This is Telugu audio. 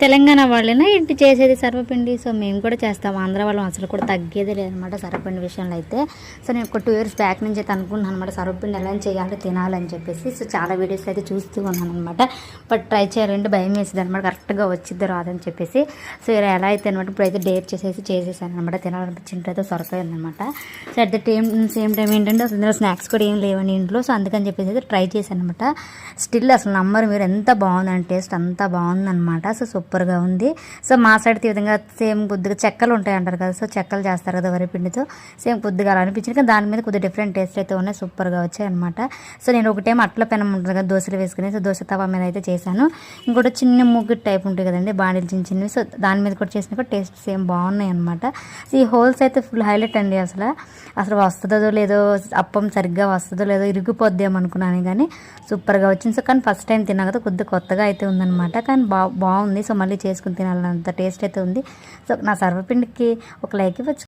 తెలంగాణ వాళ్ళేనా ఇంటి చేసేది సర్వపిండి? సో మేము కూడా చేస్తాం. ఆంధ్ర వాళ్ళం అసలు కూడా తగ్గేదే లేదనమాట సర్వపిండి విషయంలో అయితే. సో నేను ఒక టూ ఇయర్స్ బ్యాక్ నుంచి అయితే అనుకున్నాను అనమాట సర్వపిండి ఎలా చేయాలి తినాలని చెప్పేసి. సో చాలా వీడియోస్ అయితే చూస్తూ ఉన్నాను అనమాట బట్ ట్రై చేయాలంటే భయం వేసింది అనమాట కరెక్ట్గా వచ్చిద్ది రాదని చెప్పేసి. సో ఇలా ఎలా అయితే అనమాట ఇప్పుడైతే డేట్ చేసేసి చేసేసాను అనమాట తినాలనిపించింది అయితే సొరకాయ అనమాట so at the time same time ఏంటంటే అసలు స్నాక్స్ కూడా ఏం లేవండి ఇంట్లో. సో అందుకని చెప్పేసి అయితే ట్రై చేశాను అనమాట స్టిల్ అసలు నంబర్ మీరు ఎంత బాగుందని టేస్ట్ అంత బాగుందనమాట సో సూపర్గా ఉంది. సో మా సైడ్ ఈ విధంగా సేమ్ కొద్దిగా చెక్కలు ఉంటాయి అంటారు కదా సో చెక్కలు చేస్తారు కదా వరి పిండితో. సేమ్ కొద్దిగా అలా అనిపించింది. కానీ దాని మీద కొద్దిగా డిఫరెంట్ టేస్ట్ అయితే ఉన్నాయి. సూపర్గా వచ్చాయి అనమాట సో నేను ఒకటేమో అట్ల పెనం ఉంటుంది కదా దోశలు వేసుకుని సో దోశ తవా మీద అయితే చేశాను. ఇంకోటి చిన్న ముగ్గు టైప్ ఉంటాయి కదండి బాడీలు చిన్న చిన్నవి. సో దాని మీద కూడా చేసిన కూడా టేస్ట్ సేమ్ బాగున్నాయి అనమాట సో ఈ హోల్స్ అయితే ఫుల్ హైలైట్ అండి అసలు. అసలు వస్తుందో లేదో అప్పం సరిగ్గా వస్తుందో లేదో ఇరిగిపోద్దేమో అనుకున్నాను కానీ సూపర్గా వచ్చింది. సో కానీ ఫస్ట్ టైం తిన్నా కదా కొద్దిగా కొత్తగా అయితే ఉందన్నమాట. కానీ బా బాగుంది. సో మళ్ళీ చేసుకుని తినాలన్నంత టేస్ట్ అయితే ఉంది. సో నా సర్వపిండికి ఒక లైక్ ఇవ్వచ్చు.